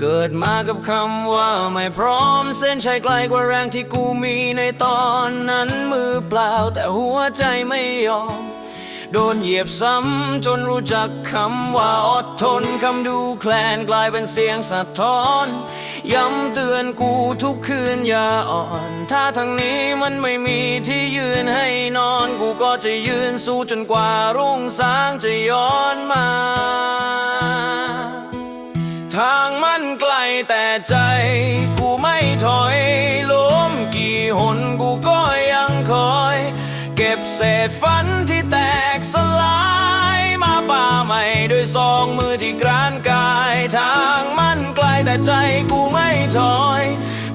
เกิดมากับคำว่าไม่พร้อม เส้นชัยไกลกว่าแรงที่กูมีในตอนนั้นมือเปล่าแต่หัวใจไม่ยอม โดนเหยียบซ้ำจนรู้จักคำว่าอดทนคำดูแคลนกลายเป็นเสียงสะท้อน ย้ำเตือนกูทุกคืนอย่าอ่อน ถ้าทางนี้มันไม่มีที่ยืนให้นอน กูก็จะยืนสู้จนกว่ารุ่งสางจะย้อนมา ทางมันไกลแต่ใจ กูไม่ถอยล้มกี่หนกูก็ยังคอย เก็บเศษฝันที่แตกสลายมาป่าใหม่ด้วยสองมือที่กรานกาย ทางมันไกลแต่ใจกูไม่ถอย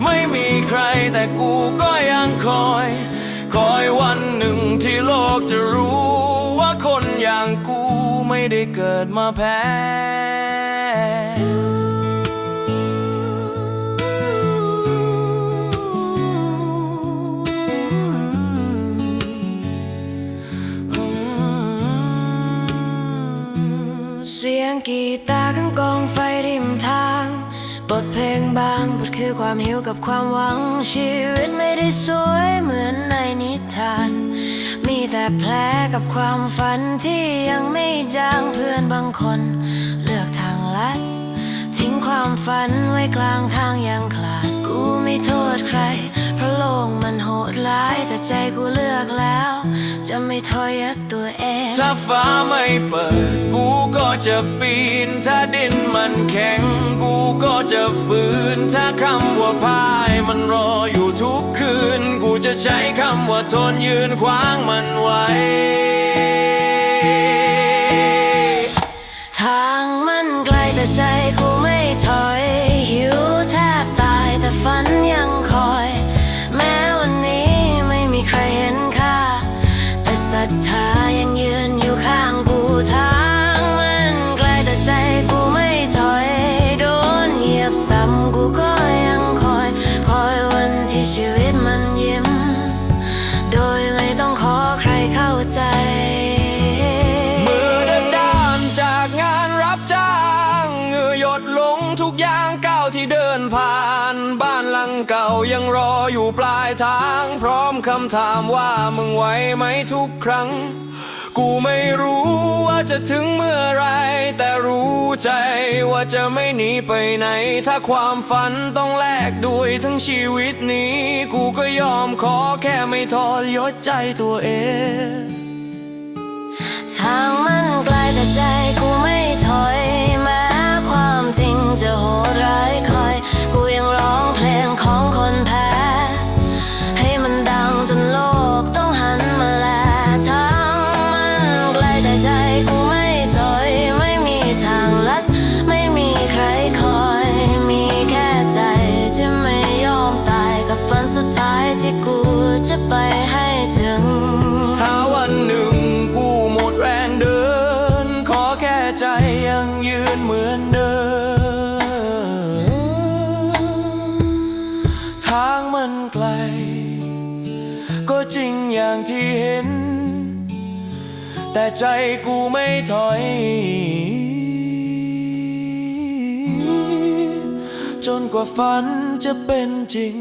ไม่มีใครแต่กูก็ยังคอย คอยวันหนึ่งที่โลกจะรู้ว่าคนอย่างกูไม่ได้เกิดมาแพ้ เสียงกีตาร์ข้างกองไฟริมทางบทเพลงบางบทคือความหิวกับความหวัง ชีวิตไม่ได้สวยเหมือนในนิทาน มีแต่แผลกับความฝันที่ยังไม่จางเพื่อนบางคน เลือกทางลัดทิ้งความฝันไว้กลางทางอย่างขลาด กูไม่โทษใคร มันโหดร้าย แต่ใจกูเลือกแล้ว จะไม่ทอยัดตัวเอง ถ้าฟ้าไม่เปิด กูก็จะปีน ถ้าดินมันแข็ง กูก็จะฝืน ถ้าคำว่าพายมันรออยู่ทุกคืน กูจะใช้คำว่าทนยืนขวางมันไว้ ชีวิตมันยิ้ม โดยไม่ต้องขอใครเข้าใจ มือเดินด้านจากงานรับจ้างเหงื่อหยดลงทุกอย่างก้าวที่เดินผ่าน บ้านหลังเก่ายังรออยู่ปลายทาง พร้อมคำถามว่ามึงไหวไหมทุกครั้ง กูไม่รู้ว่าจะถึงเมื่อไร ใจว่าจะไม่หนีไปไหน ถ้าความฝันต้องแลกด้วยทั้งชีวิตนี้ กูก็ยอมขอแค่ไม่ทรยศใจตัวเอง ทางมันไกลแต่ใจกูไม่ ที่กูจะไปให้ถึง ถ้าวันหนึ่งกูหมดแรงเดิน ขอแค่ใจยังยืนเหมือนเดิม ทางมันไกล ก็จริงอย่างที่เห็น แต่ใจกูไม่ถอยจนกว่าฝันจะเป็นจริง